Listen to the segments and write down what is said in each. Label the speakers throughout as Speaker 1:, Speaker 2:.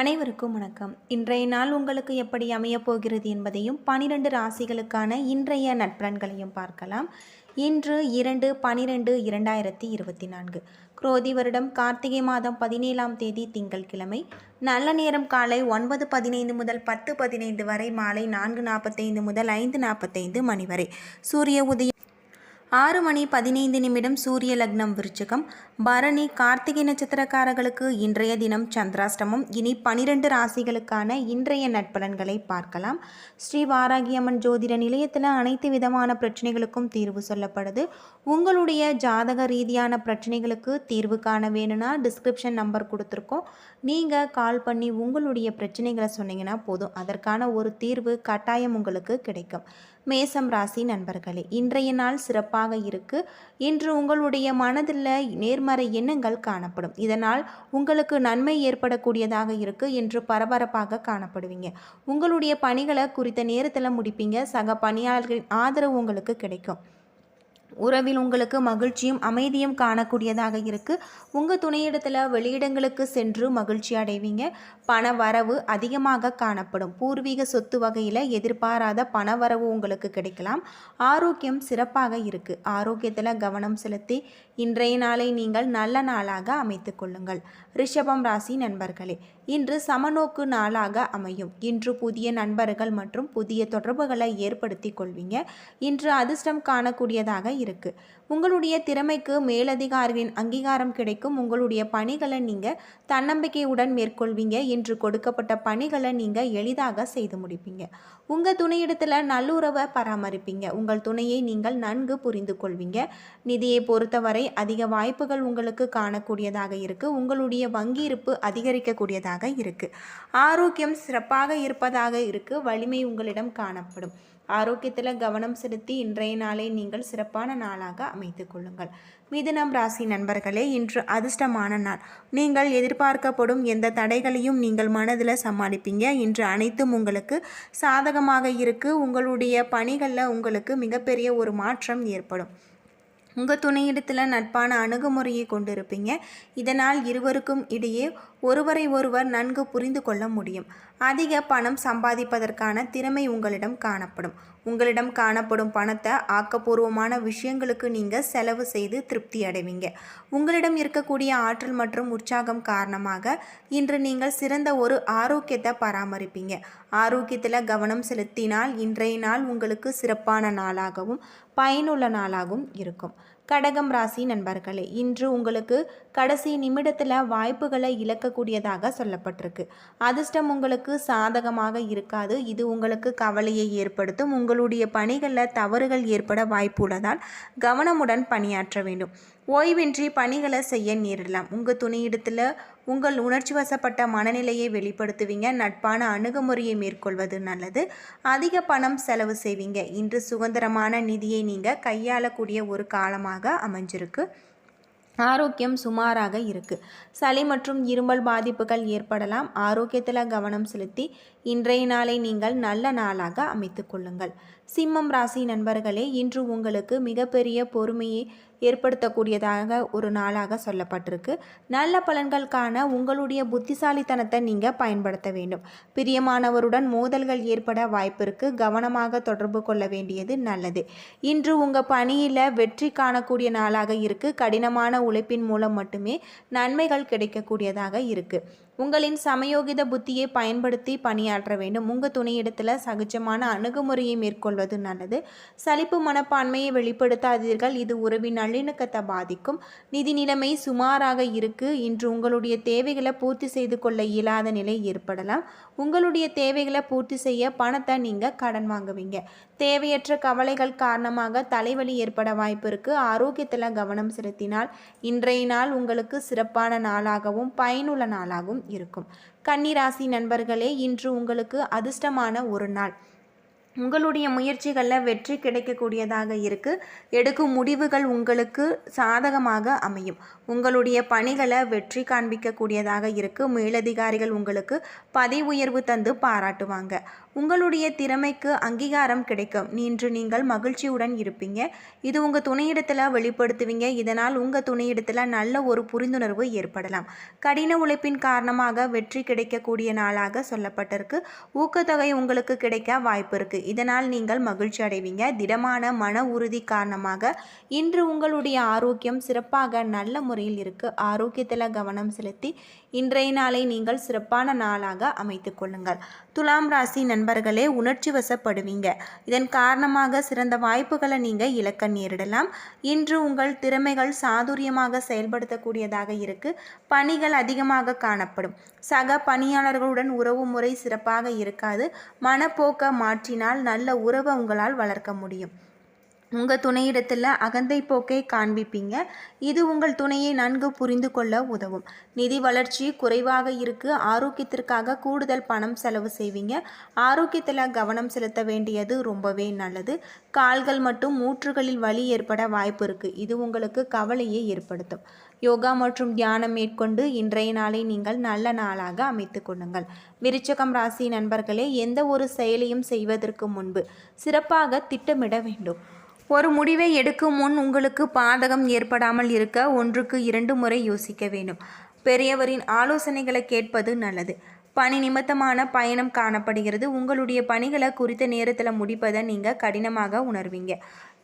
Speaker 1: அனைவருக்கும் வணக்கம். இன்றைய நாள் உங்களுக்கு எப்படி அமையப் போகிறது என்பதையும் பனிரெண்டு ராசிகளுக்கான இன்றைய நட்பலன்களையும் பார்க்கலாம். இன்று இரண்டு பனிரெண்டு இரண்டாயிரத்தி இருபத்தி நான்கு. குரோதி வருடம் கார்த்திகை மாதம் பதினேழாம் தேதி திங்கள்கிழமை. நல்ல நேரம் காலை ஒன்பது பதினைந்து முதல் பத்து பதினைந்து வரை மாலை நான்கு நாற்பத்தைந்து முதல் ஐந்து நாற்பத்தைந்து மணி வரை. சூரிய உதயம் ஆறு மணி பதினைந்து நிமிடம் சூரிய லக்னம் விருச்சிகம். பரணி கார்த்திகை நட்சத்திரக்காரர்களுக்கு இன்றைய தினம் சந்திராஷ்டமம். இனி பனிரெண்டு ராசிகளுக்கான இன்றைய நட்பலன்களை பார்க்கலாம். ஸ்ரீ வாராகியம்மன் ஜோதிட நிலையத்தில் அனைத்து விதமான பிரச்சனைகளுக்கும் தீர்வு சொல்லப்படுது. உங்களுடைய ஜாதக ரீதியான பிரச்சனைகளுக்கு தீர்வு காண வேணும்னா டிஸ்கிரிப்ஷன் நம்பர் கொடுத்துருக்கோம். நீங்கள் கால் பண்ணி உங்களுடைய பிரச்சனைகளை சொன்னீங்கன்னா போதும். அதற்கான ஒரு தீர்வு கட்டாயம் உங்களுக்கு கிடைக்கும். மேசம் ராசி நண்பர்களே இன்றைய நாள் சிறப்பாக இருக்கு. இன்று உங்களுடைய மனதில் நேர்மறை எண்ணங்கள் காணப்படும். இதனால் உங்களுக்கு நன்மை ஏற்படக்கூடியதாக இருக்கு என்று பரபரப்பாக காணப்படுவீங்க. உங்களுடைய பணிகளை குறித்த நேரத்தில் முடிப்பீங்க. சக பணியாளர்களின் ஆதரவு உங்களுக்கு கிடைக்கும். உறவில் உங்களுக்கு மகிழ்ச்சியும் அமைதியும் காணக்கூடியதாக இருக்குது உங்கள் துணையிடத்தில் வெளியிடங்களுக்கு சென்று மகிழ்ச்சி அடைவீங்க. பண வரவு அதிகமாக காணப்படும். பூர்வீக சொத்து வகையில் எதிர்பாராத பண வரவு உங்களுக்கு கிடைக்கலாம். ஆரோக்கியம் சிறப்பாக இருக்குது ஆரோக்கியத்தில் கவனம் செலுத்தி இன்றைய நாளை நீங்கள் நல்ல நாளாக அமைத்து கொள்ளுங்கள். ரிஷபம் ராசி நண்பர்களே இன்று சமநோக்கு நாளாக அமையும். இன்று புதிய நண்பர்கள் மற்றும் புதிய தொடர்புகளை ஏற்படுத்தி கொள்வீங்க. இன்று அதிர்ஷ்டம் காணக்கூடியதாக இருக்கு. உங்களுடைய திறமைக்கு மேலதிகாரிகளின் அங்கீகாரம் கிடைக்கும். உங்களுடைய பணிகளை நீங்கள் தன்னம்பிக்கையுடன் மேற்கொள்வீங்க. இன்று கொடுக்கப்பட்ட பணிகளை நீங்கள் எளிதாக செய்து முடிப்பீங்க. உங்கள் துணையிடத்தில் நல்லுறவை பராமரிப்பீங்க. உங்கள் துணையை நீங்கள் நன்கு புரிந்து கொள்வீங்க. நிதியை பொறுத்தவரை அதிக வாய்ப்புகள் உங்களுக்கு காணக்கூடியதாக இருக்கு. உங்களுடைய வங்கி இருப்பு அதிகரிக்கக்கூடியதாக இருக்கு. ஆரோக்கியம் சிறப்பாக இருப்பதாக இருக்கு. வலிமை உங்களிடம் காணப்படும். ஆரோக்கியத்தில் கவனம் செலுத்தி இன்றைய நாளை நீங்கள் சிறப்பான நாளாக அமைத்து கொள்ளுங்கள். மிதுனம் ராசி நண்பர்களே இன்று அதிர்ஷ்டமான நாள். நீங்கள் எதிர்பார்க்கப்படும் எந்த தடைகளையும் நீங்கள் மனதில் சமாளிப்பீங்க. இன்று அனைத்தும் உங்களுக்கு சாதகமாக இருக்கு. உங்களுடைய பணிகளில் உங்களுக்கு மிகப்பெரிய ஒரு மாற்றம் ஏற்படும். உங்கள் துணையிடத்தில் நட்பான அணுகுமுறையை கொண்டிருப்பீங்க. இதனால் இருவருக்கும் இடையே ஒருவரை ஒருவர் நன்கு புரிந்து கொள்ள முடியும். அதிக பணம் சம்பாதிப்பதற்கான திறமை உங்களிடம் காணப்படும். உங்களிடம் காணப்படும் பணத்தை ஆக்கப்பூர்வமான விஷயங்களுக்கு நீங்கள் செலவு செய்து திருப்தி அடைவீங்க. உங்களிடம் இருக்கக்கூடிய ஆற்றல் மற்றும் உற்சாகம் காரணமாக இன்று நீங்கள் சிறந்த ஒரு ஆரோக்கியத்தை பராமரிப்பீங்க. ஆரோக்கியத்தில் கவனம் செலுத்தினால் இன்றைய நாள் உங்களுக்கு சிறப்பான நாளாகவும் பயனுள்ள நாளாகவும் இருக்கும். கடகம் ராசி நண்பர்களே இன்று உங்களுக்கு கடைசி நிமிடத்தில் வாய்ப்புகளை இழக்கக்கூடியதாக சொல்லப்பட்டிருக்கு. அதிர்ஷ்டம் உங்களுக்கு சாதகமாக இருக்காது. இது உங்களுக்கு கவலையை ஏற்படுத்தும். உங்களுடைய பணிகளில் தவறுகள் ஏற்பட வாய்ப்பு உள்ளதால் கவனமுடன் பணியாற்ற வேண்டும். ஓய்வின்றி பணிகளை செய்ய நேரிடலாம். உங்கள் துணையிடத்தில் உங்கள் உணர்ச்சி வசப்பட்ட மனநிலையை வெளிப்படுத்துவீங்க. நட்பான அணுகுமுறையை மேற்கொள்வது நல்லது. அதிக பணம் செலவு செய்வீங்க. இன்று சுதந்திரமான நிதியை நீங்கள் கையாளக்கூடிய ஒரு காலமாக அமைஞ்சிருக்கு. ஆரோக்கியம் சுமாராக இருக்குது சளி மற்றும் இருமல் பாதிப்புகள் ஏற்படலாம். ஆரோக்கியத்தில் கவனம் செலுத்தி இன்றைய நாளை நீங்கள் நல்ல நாளாக அமைத்து கொள்ளுங்கள். சிம்மம் ராசி நண்பர்களே இன்று உங்களுக்கு மிகப்பெரிய பொறுமையை ஏற்படுத்தக்கூடியதாக ஒரு நாளாக சொல்லப்பட்டிருக்கு. நல்ல பலன்கள் காண உங்களுடைய புத்திசாலித்தனத்தை நீங்கள் பயன்படுத்த வேண்டும். பிரியமானவருடன் மோதல்கள் ஏற்பட வாய்ப்பிற்கு கவனமாக தொடர்பு கொள்ள வேண்டியது நல்லது. இன்று உங்கள் பணியில் வெற்றி காணக்கூடிய நாளாக இருக்கு. கடினமான உழைப்பின் மூலம் மட்டுமே நன்மைகள் கிடைக்கக்கூடியதாக இருக்கு. உங்களின் சமயோகித புத்தியை பயன்படுத்தி பணியாற்ற வேண்டும். உங்கள் துணையிடத்தில் சகஜமான அணுகுமுறையை மேற்கொள்வது நல்லது. சலிப்பு மனப்பான்மையை வெளிப்படுத்தாதீர்கள். இது உறவின் நல்லிணக்கத்தை பாதிக்கும். நிதி நிலைமை சுமாராக இருக்கு. இன்று உங்களுடைய தேவைகளை பூர்த்தி செய்து கொள்ள இயலாத நிலை ஏற்படலாம். உங்களுடைய தேவைகளை பூர்த்தி செய்ய பணத்தை நீங்கள் கடன் வாங்குவீங்க. தேவையற்ற கவலைகள் காரணமாக தலைவலி ஏற்பட வாய்ப்பு இருக்கு. ஆரோக்கியத்தில் கவனம் செலுத்தினால் இன்றைய நாள் உங்களுக்கு சிறப்பான நாளாகவும் பயனுள்ள நாளாகவும் இருக்கும். கன்னிராசி நண்பர்களே இன்று உங்களுக்கு அதிர்ஷ்டமான ஒரு நாள். உங்களுடைய முயற்சிகளில் வெற்றி கிடைக்கக்கூடியதாக இருக்குது எடுக்கும் முடிவுகள் உங்களுக்கு சாதகமாக அமையும். உங்களுடைய பணிகளை வெற்றி காண்பிக்கக்கூடியதாக இருக்குது மேலதிகாரிகள் உங்களுக்கு பதவி உயர்வு தந்து பாராட்டுவாங்க. உங்களுடைய திறமைக்கு அங்கீகாரம் கிடைக்கும். இன்று நீங்கள் மகிழ்ச்சியுடன் இருப்பீங்க. இது உங்கள் துணையிடத்தில் வெளிப்படுத்துவீங்க. இதனால் உங்கள் துணையிடத்தில் நல்ல ஒரு புரிந்துணர்வு ஏற்படலாம். கடின உழைப்பின் காரணமாக வெற்றி கிடைக்கக்கூடிய நாளாக சொல்லப்பட்டிருக்கு. ஊக்கத்தொகை உங்களுக்கு கிடைக்க வாய்ப்பு இருக்குது இதனால் நீங்கள் மகிழ்ச்சி அடைவீங்க. திடமான மன உறுதி காரணமாக இன்று உங்களுடைய ஆரோக்கியம் சிறப்பாக நல்ல முறையில் இருக்குது ஆரோக்கியத்தில் கவனம் செலுத்தி இன்றைய நாளை நீங்கள் சிறப்பான நாளாக அமைத்து கொள்ளுங்கள். துலாம் ராசி நண்பர்களே உணர்ச்சி வசப்படுவீங்க. இதன் காரணமாக சிறந்த வாய்ப்புகளை நீங்கள் இழக்க நேரிடலாம். இன்று உங்கள் திறமைகள் சாதுரியமாக செயல்படுத்தக்கூடியதாக இருக்கு. பணிகள் அதிகமாக காணப்படும். சக பணியாளர்களுடன் உறவு முறை சிறப்பாக இருக்காது. மனப்போக்க மாற்றினால் நல்ல உறவை உங்களால் வளர்க்க முடியும். உங்கள் துணையிடத்தில் அகந்தை போக்கை காண்பிப்பீங்க. இது உங்கள் துணையை நன்கு புரிந்து கொள்ள உதவும். நிதி வளர்ச்சி குறைவாக இருக்கு. ஆரோக்கியத்திற்காக கூடுதல் பணம் செலவு செய்வீங்க. ஆரோக்கியத்தில் கவனம் செலுத்த வேண்டியது ரொம்பவே நல்லது. கால்கள் மற்றும் மூற்றுகளில் வலி ஏற்பட வாய்ப்பு இருக்குது இது உங்களுக்கு கவலையை ஏற்படுத்தும். யோகா மற்றும் தியானம் மேற்கொண்டு இன்றைய நாளை நீங்கள் நல்ல நாளாக அமைத்து கொள்ளுங்கள். விருச்சகம் ராசி நண்பர்களே எந்த ஒரு செயலையும் செய்வதற்கு முன்பு சிறப்பாக திட்டமிட வேண்டும். ஒரு முடிவை எடுக்கும் முன் உங்களுக்கு பாதகம் ஏற்படாமல் இருக்க ஒன்றுக்கு இரண்டு முறை யோசிக்க வேண்டும். பெரியவரின் ஆலோசனைகளை கேட்பது நல்லது. பணி நிமித்தமான பயணம் காணப்படுகிறது. உங்களுடைய பணிகளை குறித்த நேரத்தில் முடிப்பதை நீங்கள் கடினமாக உணர்வீங்க.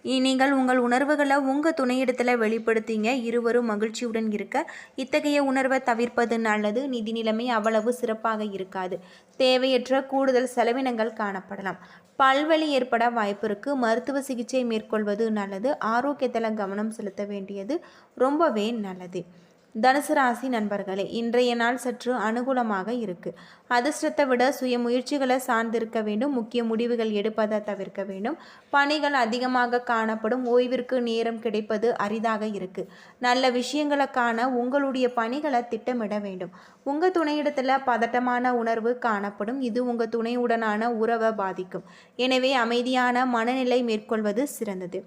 Speaker 1: நீங்கள் உங்கள் உணர்வுகளை உங்கள் துணையிடத்தில் வெளிப்படுத்திங்க. இருவரும் மகிழ்ச்சியுடன் இருக்க. இத்தகைய உணர்வை தவிர்ப்பது நல்லது. நிதி நிலைமை அவ்வளவு சிறப்பாக இருக்காது. தேவையற்ற கூடுதல் செலவினங்கள் காணப்படலாம். பல்வலி ஏற்பட வாய்ப்பு இருக்கு. மருத்துவ சிகிச்சை மேற்கொள்வது நல்லது. ஆரோக்கியத்தில் கவனம் செலுத்த வேண்டியது ரொம்பவே நல்லது. தனுசு ராசி நண்பர்களே இன்றைய நாள் சற்று அனுகூலமாக இருக்கு. அதிர்ஷ்டத்தை விட சுய முயற்சிகளை சார்ந்திருக்க வேண்டும் முக்கிய முடிவுகள் எடுப்பதை தவிர்க்க வேண்டும். பணிகள் அதிகமாக காணப்படும் ஓய்விற்கு நேரம் கிடைப்பது அரிதாக இருக்கு. நல்ல விஷயங்களை காண உங்களுடைய பணிகளை திட்டமிட வேண்டும். உங்கள் துணையிடத்தில் பதட்டமான உணர்வு காணப்படும் இது உங்கள் துணையுடனான உறவை பாதிக்கும். எனவே அமைதியான மனநிலை மேற்கொள்வது சிறந்தது.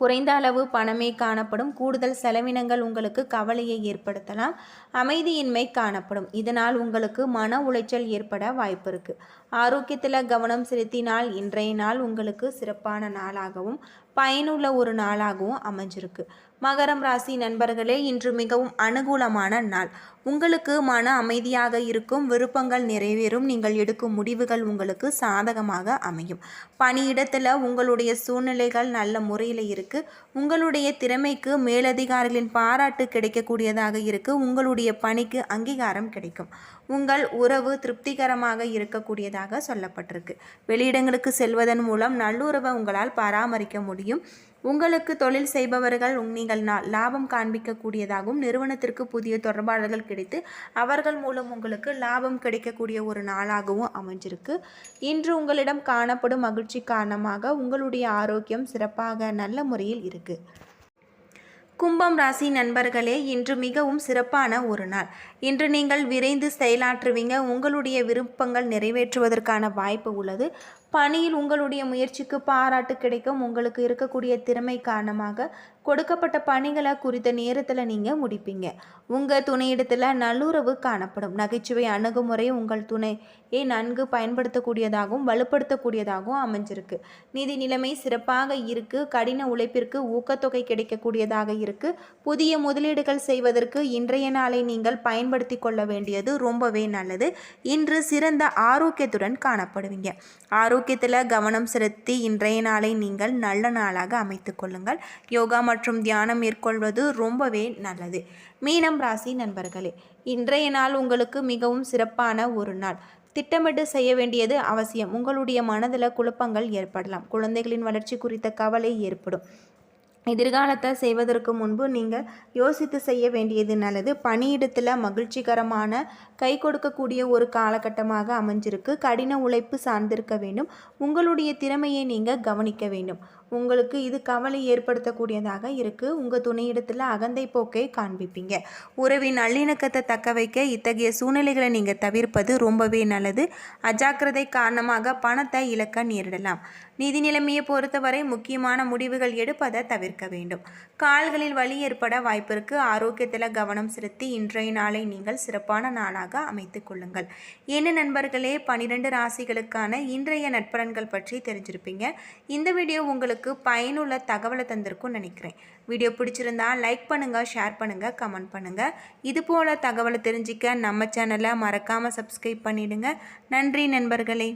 Speaker 1: குறைந்த அளவு பணமே காணப்படும். கூடுதல் செலவினங்கள் உங்களுக்கு கவலையை ஏற்படுத்தலாம். அமைதியின்மை காணப்படும். இதனால் உங்களுக்கு மன உளைச்சல் ஏற்பட வாய்ப்பு இருக்குது ஆரோக்கியத்தில் கவனம் செலுத்தினால் இன்றைய நாள் உங்களுக்கு சிறப்பான நாளாகவும் பயனுள்ள ஒரு நாளாகவும் அமைஞ்சிருக்கு. மகரம் ராசி நண்பர்களே இன்று மிகவும் அனுகூலமான நாள். உங்களுக்கு மன அமைதியாக இருக்கும் விருப்பங்கள் நிறைவேறும். நீங்கள் எடுக்கும் முடிவுகள் உங்களுக்கு சாதகமாக அமையும். பணியிடத்தில் உங்களுடைய சூழ்நிலைகள் நல்ல முறையில் இருக்கு. உங்களுடைய திறமைக்கு மேலதிகாரிகளின் பாராட்டு கிடைக்கக்கூடியதாக இருக்கு. உங்களுடைய பணிக்கு அங்கீகாரம் கிடைக்கும். உங்கள் உறவு திருப்திகரமாக இருக்கக்கூடியதாக சொல்லப்பட்டிருக்கு. வெளியிடங்களுக்கு செல்வதன் மூலம் நல்லுறவை உங்களால் பராமரிக்க முடியும். உங்களுக்கு தொழில் செய்பவர்கள் நீங்கள் நா- லாபம் காண்பிக்கக்கூடியதாகவும் நிறுவனத்திற்கு புதிய தொடர்பாளர்கள் கிடைத்து அவர்கள் மூலம் உங்களுக்கு லாபம் கிடைக்கக்கூடிய ஒரு நாளாகவும் அமைஞ்சிருக்கு. இன்று உங்களிடம் காணப்படும் மகிழ்ச்சி காரணமாக உங்களுடைய ஆரோக்கியம் சிறப்பாக நல்ல முறையில் இருக்குது கும்பம் ராசி நண்பர்களே இன்று மிகவும் சிறப்பான ஒரு நாள். இன்று நீங்கள் விரைந்து செயலாற்றுவீங்க உங்களுடைய விருப்பங்கள் நிறைவேற்றுவதற்கான வாய்ப்பு உள்ளது. பணியில் உங்களுடைய முயற்சிக்கு பாராட்டு கிடைக்கும். உங்களுக்கு இருக்கக்கூடிய திறமை காரணமாக கொடுக்கப்பட்ட பணிகளை குறித்த நேரத்தில் நீங்கள் முடிப்பீங்க. உங்கள் துணையிடத்தில் நல்லுறவு காணப்படும். நகைச்சுவை அணுகுமுறை உங்கள் துணையை நன்கு பயன்படுத்தக்கூடியதாகவும் வலுப்படுத்தக்கூடியதாகவும் அமைஞ்சிருக்கு. நிதி நிலைமை சிறப்பாக இருக்கு. கடின உழைப்பிற்கு ஊக்கத்தொகை கிடைக்கக்கூடியதாக இருக்குது புதிய முதலீடுகள் செய்வதற்கு இன்றைய நாளை நீங்கள் பயன்படுத்தி கொள்ள வேண்டியது ரொம்பவே நல்லது. இன்று சிறந்த ஆரோக்கியத்துடன் காணப்படுவீங்க. ஆரோக்கியத்தில் கவனம் செலுத்தி இன்றைய நாளை நீங்கள் நல்ல நாளாக அமைத்து கொள்ளுங்கள். யோகா மற்றும் தியானம் மேற்கொள்வது ரொம்பவே நல்லது. மீனம் ராசி நண்பர்களே இன்றைய நாள் உங்களுக்கு மிகவும் சிறப்பான ஒரு நாள். திட்டமிட்டு செய்ய வேண்டியது அவசியம். உங்களுடைய மனதில் குழப்பங்கள் ஏற்படலாம். குழந்தைகளின் வளர்ச்சி குறித்த கவலை ஏற்படும். எதிர்காலத்தை செய்வதற்கு முன்பு நீங்கள் யோசித்து செய்ய வேண்டியது நல்லது. பணியிடத்தில் மகிழ்ச்சிகரமான கை கொடுக்கக்கூடிய ஒரு காலகட்டமாக அமைஞ்சிருக்கு. கடின உழைப்பு சார்ந்திருக்க வேண்டும். உங்களுடைய திறமையை நீங்கள் கவனிக்க வேண்டும். உங்களுக்கு இது கவலை ஏற்படுத்தக்கூடியதாக இருக்குது உங்கள் துணையிடத்தில் அகந்தை போக்கை காண்பிப்பீங்க. உறவின் நல்லிணக்கத்தை தக்க வைக்க இத்தகைய சூழ்நிலைகளை நீங்கள் தவிர்ப்பது ரொம்பவே நல்லது. அஜாக்கிரதை காரணமாக பணத்தை இழக்க நேரிடலாம். நிதி நிலைமையை பொறுத்தவரை முக்கியமான முடிவுகள் எடுப்பதை தவிர்க்க வேண்டும். கால்களில் வலி ஏற்பட வாய்ப்பிற்கு ஆரோக்கியத்தில் கவனம் செலுத்தி இன்றைய நாளை நீங்கள் சிறப்பான நாளாக அமைத்துக் கொள்ளுங்கள். என்ன நண்பர்களே? பனிரெண்டு ராசிகளுக்கான இன்றைய நட்பலன்கள் பற்றி தெரிஞ்சிருப்பீங்க. இந்த வீடியோ உங்களுக்கு பயனுள்ள தகவலை தந்திருக்கும்னு நினைக்கிறேன். வீடியோ பிடிச்சிருந்தா லைக் பண்ணுங்கள் ஷேர் பண்ணுங்கள் கமெண்ட் பண்ணுங்கள் இது போல் தகவலை தெரிஞ்சிக்க நம்ம சேனலை மறக்காமல் சப்ஸ்கிரைப் பண்ணிவிடுங்க நன்றி நண்பர்களே.